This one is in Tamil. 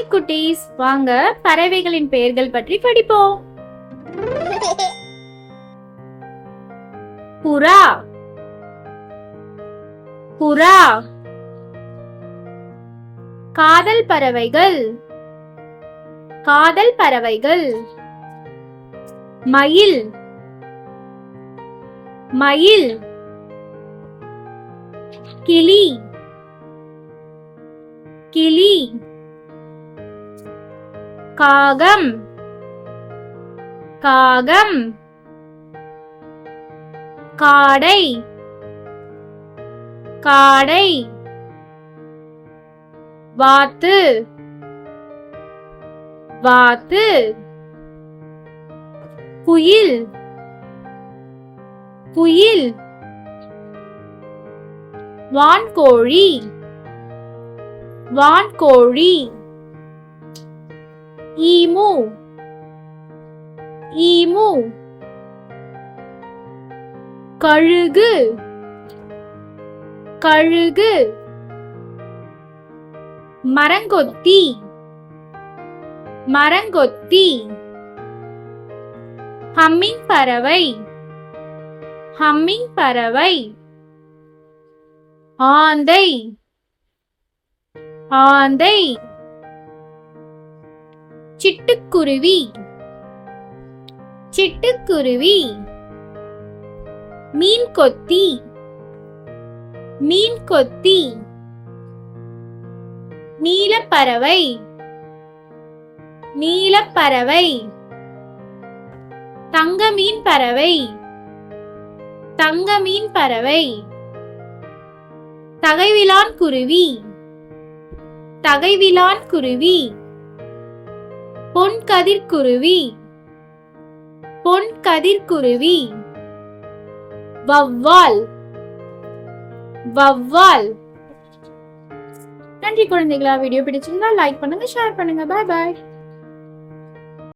ஹாய் குட்டீஸ். வாங்க பறவைகளின் பெயர்கள் பற்றி படிப்போம். புறா. புறா. காதல் பறவைகள். காதல் பறவைகள். மயில். மயில். கிளி. கிளி. காகம். காகம். காடை. காடை. வாத்து. வாத்து. குயில். குயில். வான்கோழி. வான்கோழி. ஈமு ஈமு கழுகு. கழுகு. மரங்கொத்தி. மரங்கொத்தி. ஹம்மிங் பறவை. ஹம்மிங் பறவை. ஆந்தை. ஆந்தை. சிட்டுக்குருவி. சிட்டுக்குருவி. மீன் கொத்தி மீன் கொத்தி நீலப்பறவை. நீலப்பறவை. தங்க மீன் பறவை தங்க மீன் பறவை தகைவிலான் குருவி தகைவிலான் குருவி பொன் கதிர்குருவி பொன் கதிர்குருவி வவ்வால் வவ்வால் நன்றி குழந்தைகளா வீடியோ பிடிச்சிருந்தா லைக் பண்ணுங்க ஷேர் பண்ணுங்க. பாய் பாய்